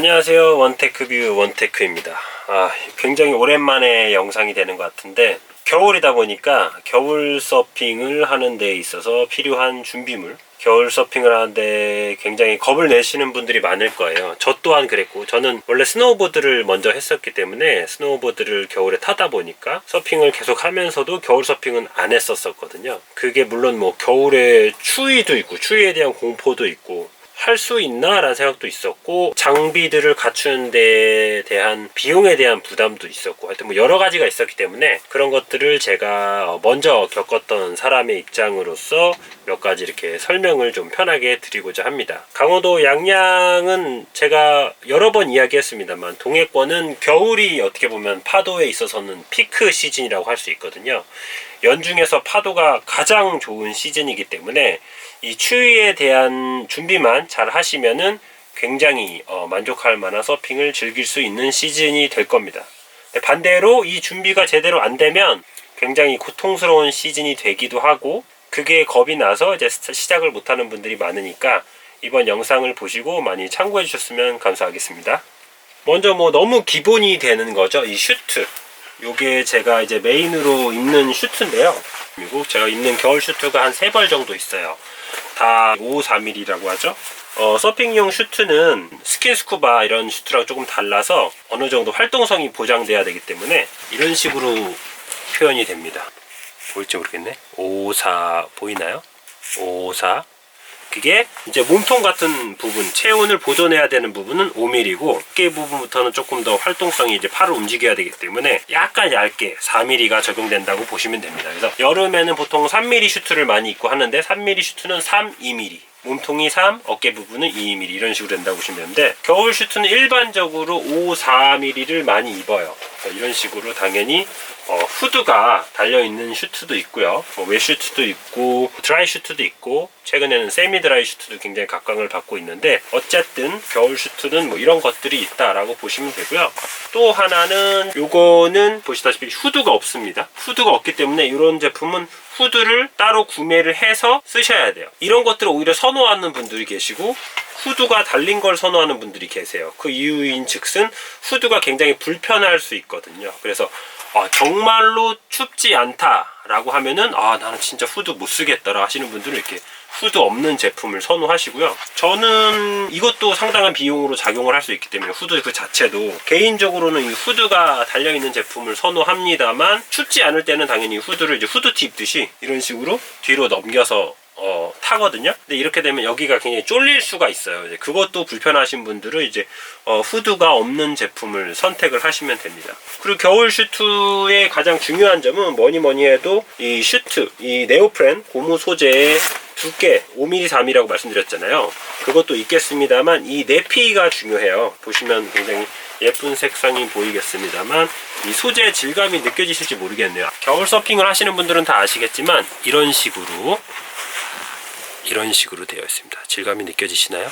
안녕하세요. 원테크뷰 원테크입니다. 아 굉장히 오랜만에 영상이 되는 것 같은데 겨울이다 보니까 겨울 서핑을 하는 데 있어서 필요한 준비물 겨울 서핑을 하는데 굉장히 겁을 내시는 분들이 많을 거예요. 저 또한 그랬고 저는 원래 스노우보드를 먼저 했었기 때문에 스노우보드를 겨울에 타다 보니까 서핑을 계속 하면서도 겨울 서핑은 안 했었었거든요. 그게 물론 뭐 겨울에 추위도 있고 추위에 대한 공포도 있고 할 수 있나? 라는 생각도 있었고 장비들을 갖추는 데 대한 비용에 대한 부담도 있었고 하여튼 뭐 여러 가지가 있었기 때문에 그런 것들을 제가 먼저 겪었던 사람의 입장으로서 몇 가지 이렇게 설명을 좀 편하게 드리고자 합니다. 강원도 양양은 제가 여러 번 이야기했습니다만 동해권은 겨울이 어떻게 보면 파도에 있어서는 피크 시즌이라고 할 수 있거든요. 연중에서 파도가 가장 좋은 시즌이기 때문에 이 추위에 대한 준비만 잘 하시면은 굉장히 어, 만족할 만한 서핑을 즐길 수 있는 시즌이 될 겁니다. 근데 반대로 이 준비가 제대로 안 되면 굉장히 고통스러운 시즌이 되기도 하고 그게 겁이 나서 이제 시- 시작을 못하는 분들이 많으니까 이번 영상을 보시고 많이 참고해 주셨으면 감사하겠습니다. 먼저 뭐 너무 기본이 되는 거죠. 이 슈트. 요게 제가 이제 메인으로 입는 슈트인데요. 그리고 제가 입는 겨울 슈트가 한 세 벌 정도 있어요. 다 554mm라고 하죠. 어, 서핑용 슈트는 스킨스쿠바 이런 슈트랑 조금 달라서 어느 정도 활동성이 보장돼야 되기 때문에 이런 식으로 표현이 됩니다. 보일지 모르겠네. 54 보이나요? 54 그게 이제 몸통 같은 부분, 체온을 보존해야 되는 부분은 5mm고 어깨 부분부터는 조금 더 활동성이 이제 팔을 움직여야 되기 때문에 약간 얇게 4mm가 적용된다고 보시면 됩니다. 그래서 여름에는 보통 3mm 슈트를 많이 입고 하는데 3mm 슈트는 3, 2mm. 몸통이 3, 어깨 부분은 2mm 이런 식으로 된다고 보시면 되는데 겨울 슈트는 일반적으로 5, 4mm를 많이 입어요. 이런 식으로 당연히 어, 후드가 달려있는 슈트도 있고요. 뭐 웨슈트도 있고 드라이 슈트도 있고 최근에는 세미 드라이 슈트도 굉장히 각광을 받고 있는데 어쨌든 겨울 슈트는 뭐 이런 것들이 있다라고 보시면 되고요. 또 하나는 요거는 보시다시피 후드가 없습니다. 후드가 없기 때문에 이런 제품은 후드를 따로 구매를 해서 쓰셔야 돼요. 이런 것들을 오히려 선호하는 분들이 계시고 후드가 달린 걸 선호하는 분들이 계세요. 그 이유인 즉슨 후드가 굉장히 불편할 수 있거든요. 그래서 아, 정말로 춥지 않다라고 하면은 아 나는 진짜 후드 못 쓰겠다라 하시는 분들은 이렇게 후드 없는 제품을 선호하시고요. 저는 이것도 상당한 비용으로 작용을 할 수 있기 때문에 후드 그 자체도 개인적으로는 이 후드가 달려 있는 제품을 선호합니다만 춥지 않을 때는 당연히 후드를 이제 후드티 입듯이 이런 식으로 뒤로 넘겨서 어, 타거든요. 근데 이렇게 되면 여기가 굉장히 쫄릴 수가 있어요. 이제 그것도 불편하신 분들은 이제 어, 후드가 없는 제품을 선택을 하시면 됩니다. 그리고 겨울 슈트의 가장 중요한 점은 뭐니 뭐니 해도 이 슈트, 이 네오프렌 고무 소재의 두께 5mm, 4mm라고 말씀드렸잖아요. 그것도 있겠습니다만 이 내피가 중요해요. 보시면 굉장히 예쁜 색상이 보이겠습니다만 이 소재의 질감이 느껴지실지 모르겠네요. 겨울 서핑을 하시는 분들은 다 아시겠지만 이런 식으로 이런 식으로 되어 있습니다. 질감이 느껴지시나요?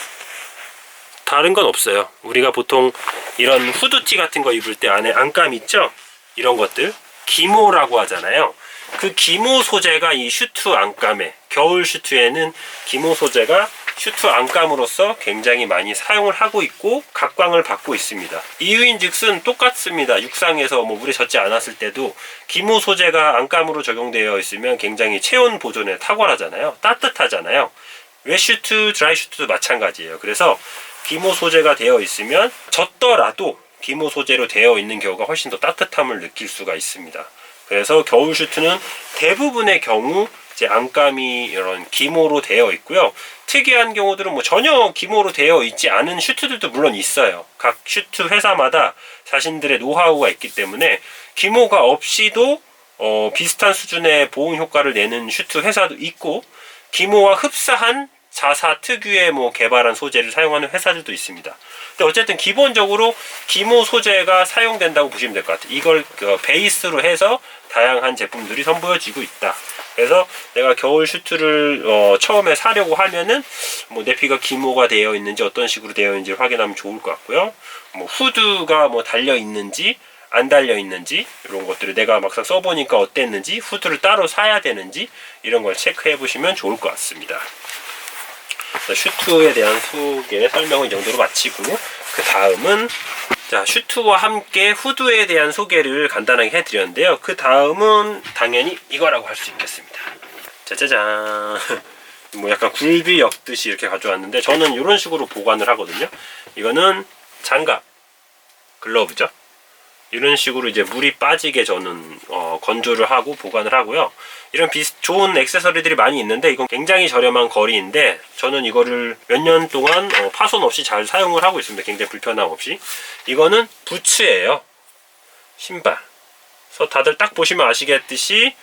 다른 건 없어요. 우리가 보통 이런 후드티 같은 거 입을 때 안에 안감 있죠? 이런 것들 기모라고 하잖아요. 그 기모 소재가 이 슈트 안감에 겨울 슈트에는 기모 소재가 슈트 안감으로서 굉장히 많이 사용을 하고 있고 각광을 받고 있습니다. 이유인 즉슨 똑같습니다. 육상에서 뭐 물에 젖지 않았을 때도 기모 소재가 안감으로 적용되어 있으면 굉장히 체온 보존에 탁월하잖아요. 따뜻하잖아요. 웨슈트, 드라이 슈트도 마찬가지예요. 그래서 기모 소재가 되어 있으면 젖더라도 기모 소재로 되어 있는 경우가 훨씬 더 따뜻함을 느낄 수가 있습니다. 그래서 겨울 슈트는 대부분의 경우 이제 안감이 이런 기모로 되어 있고요. 특이한 경우들은 뭐 전혀 기모로 되어 있지 않은 슈트들도 물론 있어요. 각 슈트 회사마다 자신들의 노하우가 있기 때문에 기모가 없이도 어, 비슷한 수준의 보온 효과를 내는 슈트 회사도 있고 기모와 흡사한 자사 특유의 뭐 개발한 소재를 사용하는 회사들도 있습니다. 근데 어쨌든 기본적으로 기모 소재가 사용된다고 보시면 될 것 같아요. 이걸 그 베이스로 해서 다양한 제품들이 선보여지고 있다. 그래서 내가 겨울 슈트를 어, 처음에 사려고 하면은 뭐 내피가 기모가 되어 있는지 어떤 식으로 되어 있는지 확인하면 좋을 것 같고요. 뭐 후드가 뭐 달려 있는지 안 달려 있는지 이런 것들을 내가 막상 써보니까 어땠는지 후드를 따로 사야 되는지 이런 걸 체크해 보시면 좋을 것 같습니다. 슈트에 대한 소개 설명은 이 정도로 마치고 그 다음은 자 슈트와 함께 후드에 대한 소개를 간단하게 해드렸는데요. 그 다음은 당연히 이거라고 할 수 있겠습니다. 짜자잔. 뭐 약간 굴비 엮듯이 이렇게 가져왔는데 저는 이런 식으로 보관을 하거든요. 이거는 장갑, 글러브죠. 이런 식으로 이제 물이 빠지게 저는 어, 건조를 하고 보관을 하고요. 이런 비슷 좋은 액세서리들이 많이 있는데 이건 굉장히 저렴한 거리인데 저는 이거를 몇 년 동안 어, 파손 없이 잘 사용을 하고 있습니다. 굉장히 불편함 없이. 이거는 부츠예요. 신발. 그래서 다들 딱 보시면 아시겠듯이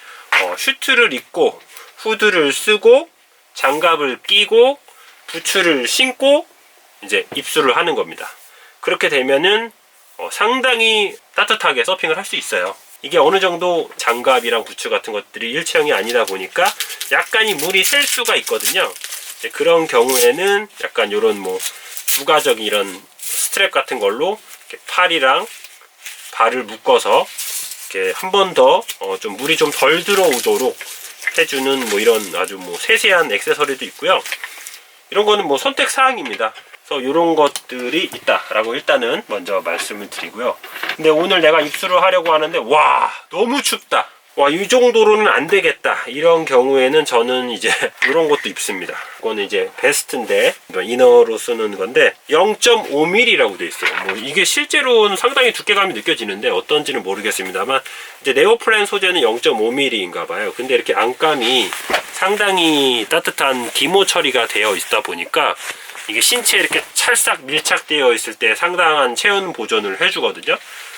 어, 슈트를 입고 후드를 쓰고 장갑을 끼고 부츠를 신고 이제 입수를 하는 겁니다. 그렇게 되면은 어, 상당히 따뜻하게 서핑을 할 수 있어요. 이게 어느 정도 장갑이랑 부츠 같은 것들이 일체형이 아니다 보니까 약간이 물이 셀 수가 있거든요. 그런 경우에는 약간 이런 뭐 부가적인 이런 스트랩 같은 걸로 팔이랑 발을 묶어서 이렇게 한 번 더 좀 물이 좀 덜 들어오도록 해주는 뭐 이런 아주 뭐 세세한 액세서리도 있고요. 이런 거는 뭐 선택 사항입니다. 그래서 이런 것들이 있다라고 일단은 먼저 말씀을 드리고요. 근데 오늘 내가 입수를 하려고 하는데 와 너무 춥다. 와 이 정도로는 안 되겠다. 이런 경우에는 저는 이제 이런 것도 입습니다. 이거는 이제 베스트인데 이너로 쓰는 건데 0.5mm라고 돼 있어요. 뭐 이게 실제로는 상당히 두께감이 느껴지는데 어떤지는 모르겠습니다만 이제 네오플랜 소재는 0.5mm인가 봐요. 근데 이렇게 안감이 상당히 따뜻한 기모 처리가 되어 있다 보니까 이게 신체에 이렇게 찰싹 밀착되어 있을 때 상당한 체온 보존을 해주거든요.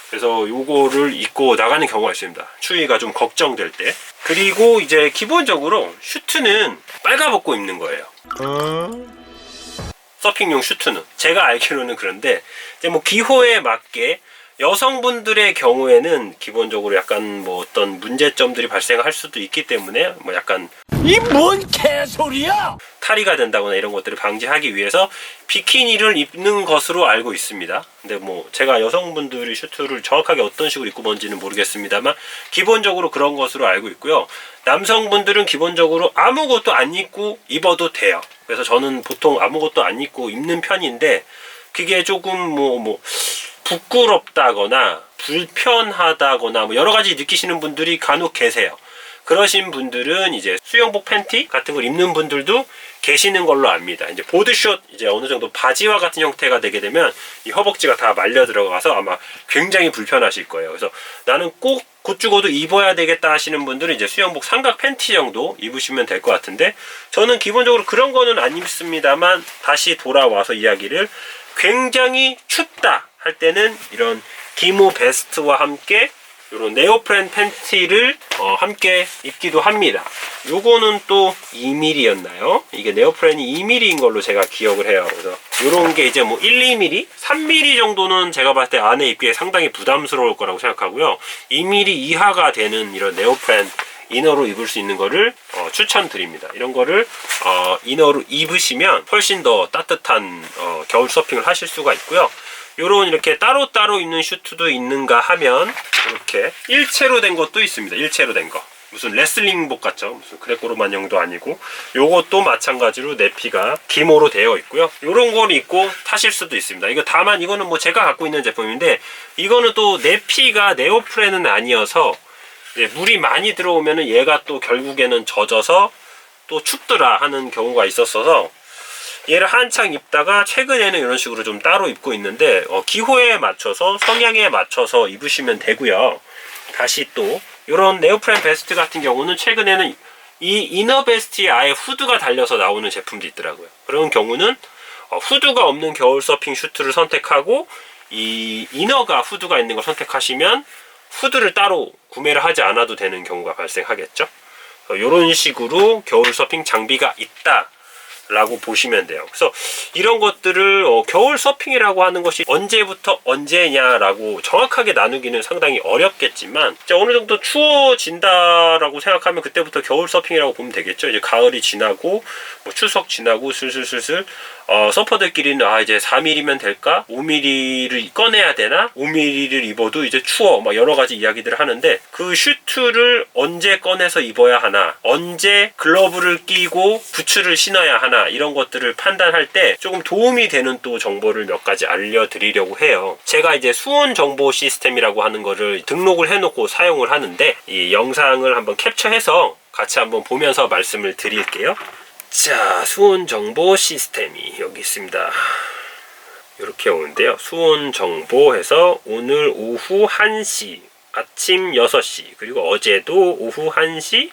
그래서 요거를 입고 나가는 경우가 있습니다. 추위가 좀 걱정될 때. 그리고 이제 기본적으로 슈트는 빨가벗고 입는 거예요. 서핑용 슈트는 제가 알기로는 그런데 이제 뭐 기호에 맞게 여성분들의 경우에는 기본적으로 약간 뭐 어떤 문제점들이 발생할 수도 있기 때문에 뭐 약간 이 뭔 개소리야! 탈의가 된다거나 이런 것들을 방지하기 위해서 비키니를 입는 것으로 알고 있습니다. 근데 뭐 제가 여성분들이 슈트를 정확하게 어떤 식으로 입고 뭔지는 모르겠습니다만 기본적으로 그런 것으로 알고 있고요. 남성분들은 기본적으로 아무것도 안 입고 입어도 돼요. 그래서 저는 보통 아무것도 안 입고 입는 편인데 그게 조금 뭐뭐 부끄럽다거나 불편하다거나 뭐 여러 가지 느끼시는 분들이 간혹 계세요. 그러신 분들은 이제 수영복 팬티 같은 걸 입는 분들도 계시는 걸로 압니다. 이제 보드숏 이제 어느 정도 바지와 같은 형태가 되게 되면 이 허벅지가 다 말려 들어가서 아마 굉장히 불편하실 거예요. 그래서 나는 꼭곧 죽어도 입어야 되겠다 하시는 분들은 이제 수영복 삼각 팬티 정도 입으시면 될 것 같은데 저는 기본적으로 그런 거는 안 입습니다만 다시 돌아와서 이야기를 굉장히 춥다 할 때는 이런 기모 베스트와 함께 이런 네오프렌 팬티를 어, 함께 입기도 합니다. 요거는 또 2mm였나요? 이게 네오프렌이 2mm인 걸로 제가 기억을 해요. 그래서 요런 게 이제 뭐 1, 2mm, 3mm 정도는 제가 봤을 때 안에 입기에 상당히 부담스러울 거라고 생각하고요. 2mm 이하가 되는 이런 네오프렌 이너로 입을 수 있는 거를 어, 추천드립니다. 이런 거를 어, 이너로 입으시면 훨씬 더 따뜻한 어, 겨울 서핑을 하실 수가 있고요. 요런 이렇게 따로따로 입는 슈트도 있는가 하면 이렇게 일체로 된 것도 있습니다. 일체로 된 거. 무슨 레슬링복 같죠? 무슨 그레코로만형도 아니고 요것도 마찬가지로 내피가 기모로 되어 있고요. 요런 걸 입고 타실 수도 있습니다. 이거 다만 이거는 뭐 제가 갖고 있는 제품인데 이거는 또 내피가 네오프렌은 아니어서 이제 물이 많이 들어오면은 얘가 또 결국에는 젖어서 또 춥더라 하는 경우가 있었어서 얘를 한창 입다가 최근에는 이런 식으로 좀 따로 입고 있는데 어, 기호에 맞춰서 성향에 맞춰서 입으시면 되고요. 다시 또 이런 네오프렌 베스트 같은 경우는 최근에는 이 이너 베스트에 아예 후드가 달려서 나오는 제품도 있더라고요. 그런 경우는 어, 후드가 없는 겨울 서핑 슈트를 선택하고 이 이너가 후드가 있는 걸 선택하시면 후드를 따로 구매를 하지 않아도 되는 경우가 발생하겠죠. 이런 식으로 겨울 서핑 장비가 있다. 라고 보시면 돼요. 그래서 이런 것들을 어, 겨울 서핑이라고 하는 것이 언제부터 언제냐라고 정확하게 나누기는 상당히 어렵겠지만 어느 정도 추워진다라고 생각하면 그때부터 겨울 서핑이라고 보면 되겠죠. 이제 가을이 지나고 뭐 추석 지나고 슬슬슬슬 어, 서퍼들끼리는 아 이제 4mm면 될까? 5mm를 꺼내야 되나? 5mm를 입어도 이제 추워 막 여러 가지 이야기들을 하는데 그 슈트를 언제 꺼내서 입어야 하나, 언제 글러브를 끼고 부츠를 신어야 하나 이런 것들을 판단할 때 조금 도움이 되는 또 정보를 몇 가지 알려드리려고 해요. 제가 이제 수온 정보 시스템이라고 하는 거를 등록을 해놓고 사용을 하는데 이 영상을 한번 캡처해서 같이 한번 보면서 말씀을 드릴게요. 자, 수온 정보 시스템이 여기 있습니다. 이렇게 오는데요. 수온 정보해서 오늘 오후 1시, 아침 6시, 그리고 어제도 오후 1시,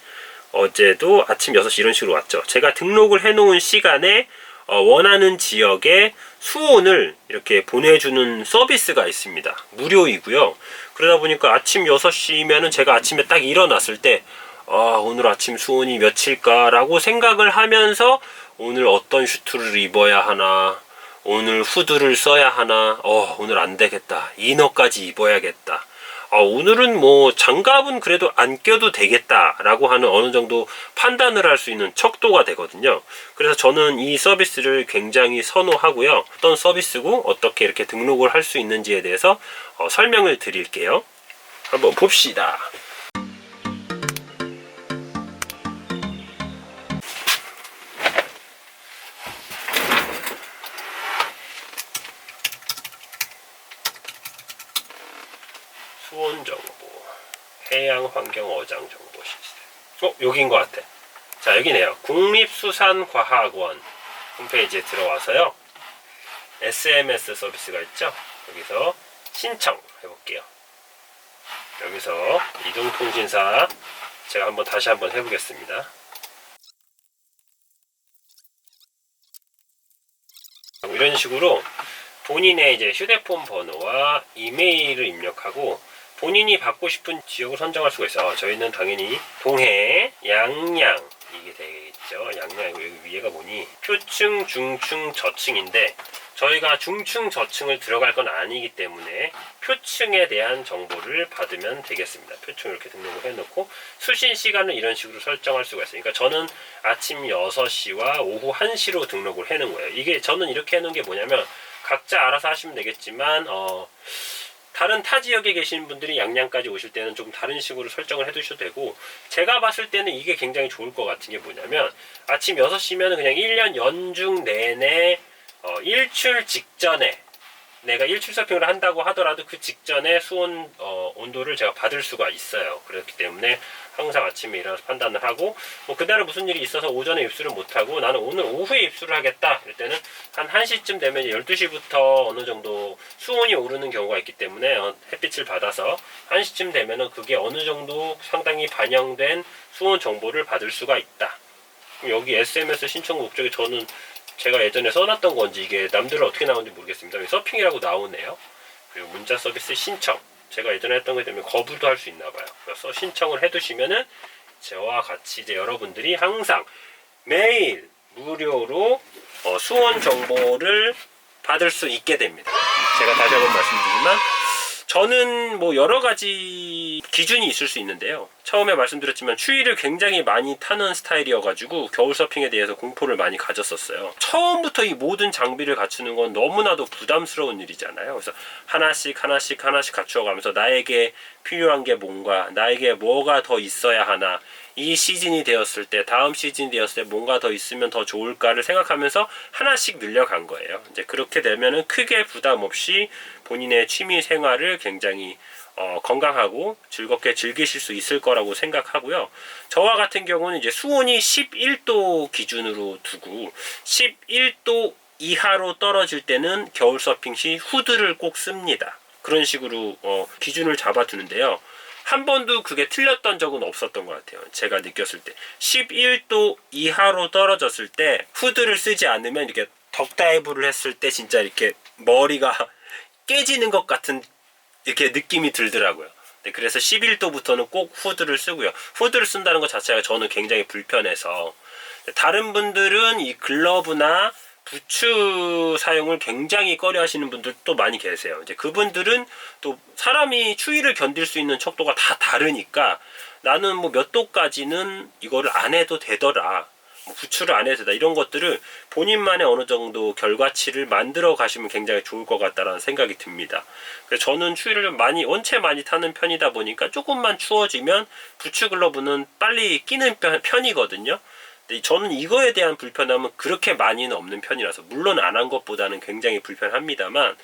어제도 아침 6시 이런 식으로 왔죠. 제가 등록을 해놓은 시간에 어, 원하는 지역에 수온을 이렇게 보내주는 서비스가 있습니다. 무료이고요. 그러다 보니까 아침 6시면은 제가 아침에 딱 일어났을 때 아, 오늘 아침 수온이 몇일까라고 생각을 하면서 오늘 어떤 슈트를 입어야 하나, 오늘 후드를 써야 하나, 어, 오늘 안 되겠다. 이너까지 입어야겠다. 아, 오늘은 뭐 장갑은 그래도 안 껴도 되겠다라고 하는 어느 정도 판단을 할 수 있는 척도가 되거든요. 그래서 저는 이 서비스를 굉장히 선호하고요. 어떤 서비스고 어떻게 이렇게 등록을 할 수 있는지에 대해서 어, 설명을 드릴게요. 한번 봅시다. 어장 정보 시스템. 어, 여기인 것 같아. 자, 여기네요. 국립수산과학원 홈페이지에 들어와서요. SMS 서비스가 있죠. 여기서 신청 해볼게요. 여기서 이동통신사 제가 한번 다시 한번 해보겠습니다. 이런 식으로 본인의 이제 휴대폰 번호와 이메일을 입력하고 본인이 받고 싶은 지역을 선정할 수가 있어요. 어, 저희는 당연히 동해, 양양 이게 되겠죠. 양양이고 여기 위에가 뭐니? 표층, 중층, 저층인데 저희가 중층, 저층을 들어갈 건 아니기 때문에 표층에 대한 정보를 받으면 되겠습니다. 표층 이렇게 등록을 해놓고 수신 시간을 이런 식으로 설정할 수가 있어요. 그러니까 저는 아침 6시와 오후 1시로 등록을 해놓은 거예요. 이게 저는 이렇게 해놓은 게 뭐냐면 각자 알아서 하시면 되겠지만 어, 다른 타 지역에 계신 분들이 양양까지 오실 때는 좀 다른 식으로 설정을 해두셔도 되고 제가 봤을 때는 이게 굉장히 좋을 것 같은 게 뭐냐면 아침 6시면 그냥 1년 연중 내내 어, 일출 직전에 내가 일출 서핑을 한다고 하더라도 그 직전에 수온 어, 온도를 제가 받을 수가 있어요. 그렇기 때문에 항상 아침에 일어나서 판단을 하고 뭐 그날은 무슨 일이 있어서 오전에 입수를 못하고 나는 오늘 오후에 입수를 하겠다 이럴 때는 한 1시쯤 되면 12시부터 어느 정도 수온이 오르는 경우가 있기 때문에 어, 햇빛을 받아서 1시쯤 되면은 그게 어느 정도 상당히 반영된 수온 정보를 받을 수가 있다. 여기 SMS 신청 목적이 저는 제가 예전에 써놨던 건지 이게 남들은 어떻게 나오는지 모르겠습니다. 서핑이라고 나오네요. 그리고 문자 서비스 신청. 제가 예전에 했던 것 때문에 거부도 할 수 있나 봐요. 그래서 신청을 해두시면은 저와 같이 이제 여러분들이 항상 매일 무료로 어, 수온 정보를 받을 수 있게 됩니다. 제가 다시 한번 말씀드리지만 저는 뭐 여러 가지 기준이 있을 수 있는데요. 처음에 말씀드렸지만 추위를 굉장히 많이 타는 스타일이어가지고 겨울 서핑에 대해서 공포를 많이 가졌었어요. 처음부터 이 모든 장비를 갖추는 건 너무나도 부담스러운 일이잖아요. 그래서 하나씩 하나씩 하나씩 갖추어가면서 나에게 필요한 게 뭔가, 나에게 뭐가 더 있어야 하나, 이 시즌이 되었을 때, 다음 시즌이 되었을 때 뭔가 더 있으면 더 좋을까를 생각하면서 하나씩 늘려간 거예요. 이제 그렇게 되면은 크게 부담 없이 본인의 취미 생활을 굉장히 어, 건강하고 즐겁게 즐기실 수 있을 거라고 생각하고요. 저와 같은 경우는 이제 수온이 11도 기준으로 두고 11도 이하로 떨어질 때는 겨울 서핑 시 후드를 꼭 씁니다. 그런 식으로 어, 기준을 잡아두는데요. 한 번도 그게 틀렸던 적은 없었던 것 같아요. 제가 느꼈을 때 11도 이하로 떨어졌을 때 후드를 쓰지 않으면 이렇게 덕다이브를 했을 때 진짜 이렇게 머리가 깨지는 것 같은 이렇게 느낌이 들더라고요. 네, 그래서 11도부터는 꼭 후드를 쓰고요. 후드를 쓴다는 것 자체가 저는 굉장히 불편해서 다른 분들은 이 글러브나 부츠 사용을 굉장히 꺼려 하시는 분들도 많이 계세요. 이제 그분들은 또 사람이 추위를 견딜 수 있는 척도가 다 다르니까 나는 뭐 몇 도까지는 이거를 안 해도 되더라. 뭐 부추를 안 해도 되다 이런 것들을 본인만의 어느 정도 결과치를 만들어 가시면 굉장히 좋을 것 같다라는 생각이 듭니다. 그래서 저는 추위를 좀 많이 원체 많이 타는 편이다 보니까 조금만 추워지면 부추 글러브는 빨리 끼는 편- 편이거든요. 근데 저는 이거에 대한 불편함은 그렇게 많이는 없는 편이라서 물론 안 한 것보다는 굉장히 불편합니다만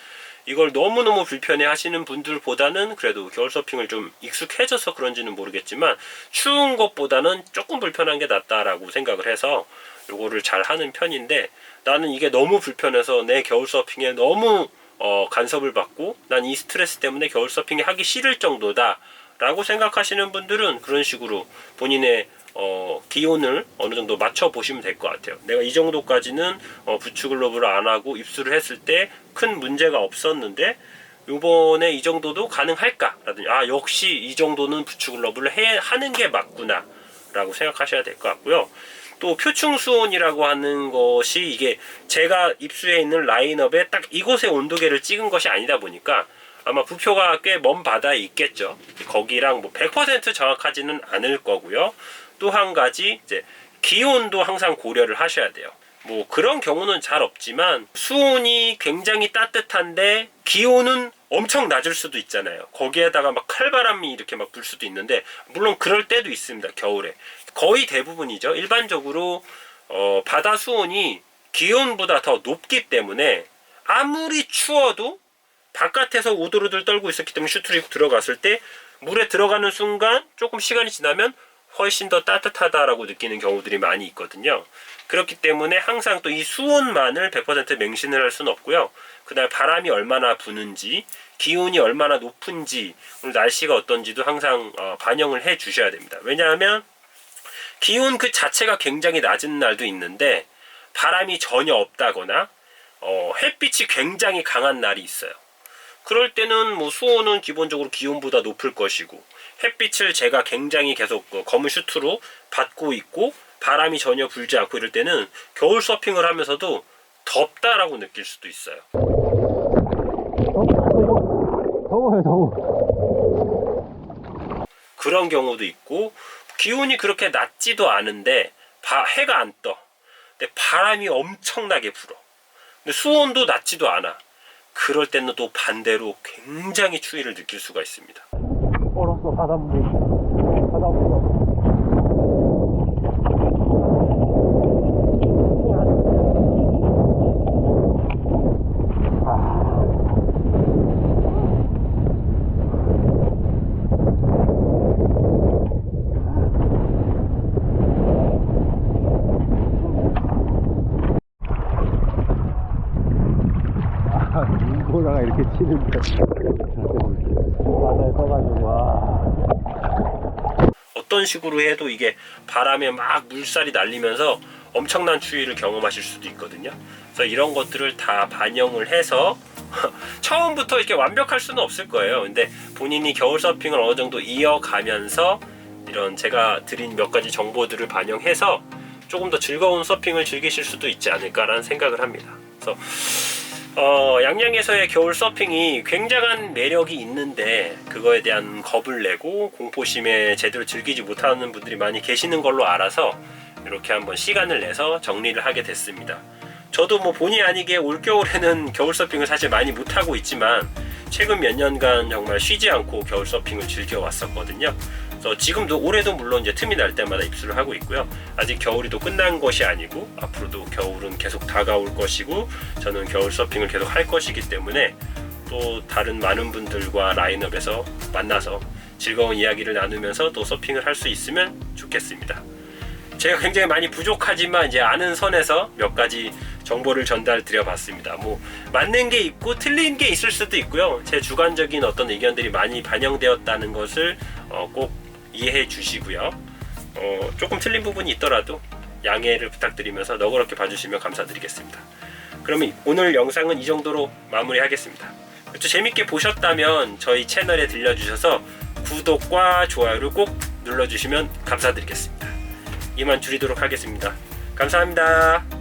이걸 너무너무 불편해 하시는 분들보다는 그래도 겨울 서핑을 좀 익숙해져서 그런지는 모르겠지만 추운 것보다는 조금 불편한 게 낫다라고 생각을 해서 요거를 잘 하는 편인데 나는 이게 너무 불편해서 내 겨울 서핑에 너무 어, 간섭을 받고 난 이 스트레스 때문에 겨울 서핑이 하기 싫을 정도다 라고 생각하시는 분들은 그런 식으로 본인의 어, 기온을 어느 정도 맞춰 보시면 될 것 같아요. 내가 이 정도까지는 어, 부추 글러브를 안 하고 입수를 했을 때 큰 문제가 없었는데 요번에 이 정도도 가능할까? 라든지 아 역시 이 정도는 부추 글러브를 해, 하는 게 맞구나 라고 생각하셔야 될 것 같고요. 또 표충 수온이라고 하는 것이 이게 제가 입수해 있는 라인업에 딱 이곳의 온도계를 찍은 것이 아니다 보니까 아마 부표가 꽤 먼 바다에 있겠죠. 거기랑 뭐 100% 정확하지는 않을 거고요. 또 한 가지 이제 기온도 항상 고려를 하셔야 돼요. 뭐 그런 경우는 잘 없지만 수온이 굉장히 따뜻한데 기온은 엄청 낮을 수도 있잖아요. 거기에다가 막 칼바람이 이렇게 막 불 수도 있는데 물론 그럴 때도 있습니다. 겨울에 거의 대부분이죠. 일반적으로 어, 바다 수온이 기온보다 더 높기 때문에 아무리 추워도 바깥에서 오돌오돌 떨고 있었기 때문에 입고 들어갔을 때 물에 들어가는 순간 조금 시간이 지나면 훨씬 더 따뜻하다라고 느끼는 경우들이 많이 있거든요. 그렇기 때문에 항상 또 이 수온만을 100% 맹신을 할 수는 없고요. 그다음 바람이 얼마나 부는지, 기온이 얼마나 높은지, 오늘 날씨가 어떤지도 항상 어, 반영을 해 주셔야 됩니다. 왜냐하면 기온 그 자체가 굉장히 낮은 날도 있는데 바람이 전혀 없다거나 어, 햇빛이 굉장히 강한 날이 있어요. 그럴 때는 뭐 수온은 기본적으로 기온보다 높을 것이고 햇빛을 제가 굉장히 계속 그 검은 슈트로 받고 있고 바람이 전혀 불지 않고 이럴 때는 겨울 서핑을 하면서도 덥다라고 느낄 수도 있어요. 더워요, 더워. 그런 경우도 있고 기온이 그렇게 낮지도 않은데 바- 해가 안 떠. 근데 바람이 엄청나게 불어. 근데 수온도 낮지도 않아. 그럴 때는 또 반대로 굉장히 추위를 느낄 수가 있습니다. 바닷물. 아, 눈보라가 이렇게 치는데. 바다에 떠가지고, 와. 어떤 식으로 해도 이게 바람에 막 물살이 날리면서 엄청난 추위를 경험하실 수도 있거든요. 그래서 이런 것들을 다 반영을 해서 처음부터 이렇게 완벽할 수는 없을 거예요. 근데 본인이 겨울 서핑을 어느 정도 이어가면서 이런 제가 드린 몇 가지 정보들을 반영해서 조금 더 즐거운 서핑을 즐기실 수도 있지 않을까라는 생각을 합니다. 그래서 어, 양양에서의 겨울 서핑이 굉장한 매력이 있는데 그거에 대한 겁을 내고 공포심에 제대로 즐기지 못하는 분들이 많이 계시는 걸로 알아서 이렇게 한번 시간을 내서 정리를 하게 됐습니다. 저도 뭐 본의 아니게 올겨울에는 겨울 서핑을 사실 많이 못하고 있지만 최근 몇 년간 정말 쉬지 않고 겨울 서핑을 즐겨왔었거든요. 그래서 지금도 올해도 물론 이제 틈이 날 때마다 입수를 하고 있고요. 아직 겨울이 또 끝난 것이 아니고 앞으로도 겨울은 계속 다가올 것이고 저는 겨울 서핑을 계속 할 것이기 때문에 또 다른 많은 분들과 라인업에서 만나서 즐거운 이야기를 나누면서 또 서핑을 할 수 있으면 좋겠습니다. 제가 굉장히 많이 부족하지만 이제 아는 선에서 몇 가지 정보를 전달 드려봤습니다. 뭐 맞는 게 있고 틀린 게 있을 수도 있고요. 제 주관적인 어떤 의견들이 많이 반영되었다는 것을 어, 꼭 이해해 주시고요. 어, 조금 틀린 부분이 있더라도 양해를 부탁드리면서 너그럽게 봐주시면 감사드리겠습니다. 그러면 오늘 영상은 이 정도로 마무리하겠습니다. 또 재밌게 보셨다면 저희 채널에 들려주셔서 구독과 좋아요를 꼭 눌러주시면 감사드리겠습니다. 이만 줄이도록 하겠습니다. 감사합니다.